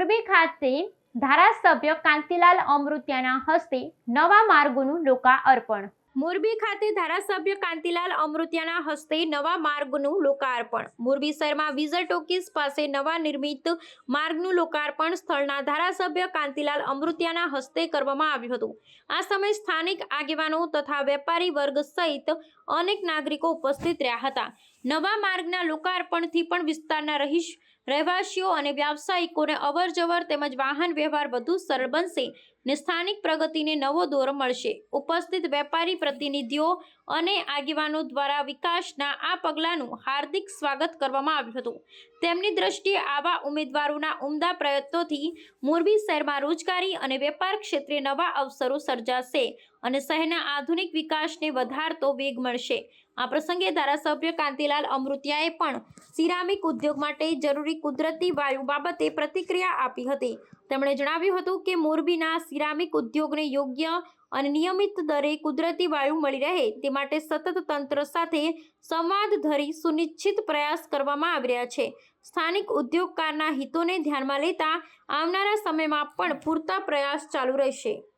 મોરબી ખાતે ધારાસભ્ય કાંતિલાલ અમૃત્યાના હસ્તે નવા માર્ગોનું લોકાર્પણ. મોરબી ખાતે ધારાસભ્ય કાંતિલાલ અમૃત્યાના હસ્તે નવા માર્ગનું લોકાર્પણ. મોરબી શહેરમાં વિઝર ટોકીસ પાસે નવા નિર્મિત માર્ગનું લોકાર્પણ સ્થળના ધારાસભ્ય કાંતિલાલ અમૃત્યાના હસ્તે કરવામાં આવ્યું હતું. આ સમયે સ્થાનિક આગેવાનો તથા વેપારી વર્ગ સહિત અનેક નાગરિકો ઉપસ્થિત રહ્યા હતા. નવા માર્ગના લોકાર્પણથી પણ વિસ્તારના રહીશ રહેવાસીઓ અને વ્યાવસાયિકોને અવરજવર તેમજ વાહન વ્યવહાર વધુ સરળ બનશે ને સ્થાનિક પ્રગતિને નવો દોર મળશે. ઉપસ્થિત વેપારી પ્રતિનિધિઓ અને આગેવાનો દ્વારા વિકાસના આ પગલાંનું હાર્દિક સ્વાગત કરવામાં આવ્યું હતું. તેમની દ્રષ્ટિએ આવા ઉમેદવારોના ઉમદા પ્રયત્નોથી મોરબી શહેરમાં રોજગારી અને વેપાર ક્ષેત્રે નવા અવસરો સર્જાશે. અને શહેરના આધુનિક વિકાસને વધારતો વેગ મળશે. આ પ્રસંગે ધારાસભ્ય કાંતિલાલ અમૃતિયાએ પણ સિરામિક ઉદ્યોગ માટે જરૂરી કુદરતી વાયુ બાબતે પ્રતિક્રિયા આપી હતી. તેમણે જણાવ્યું હતું કે મોરબીના સિરામિક ઉદ્યોગને યોગ્ય અને નિયમિત દરે કુદરતી વાયુ મળી રહે તે માટે સતત તંત્ર સાથે સંવાદ ધરી સુનિશ્ચિત પ્રયાસ કરવામાં આવી રહ્યા છે. સ્થાનિક ઉદ્યોગકારના હિતોને ધ્યાનમાં લેતા આવનારા સમયમાં પણ પૂરતા પ્રયાસ ચાલુ રહેશે.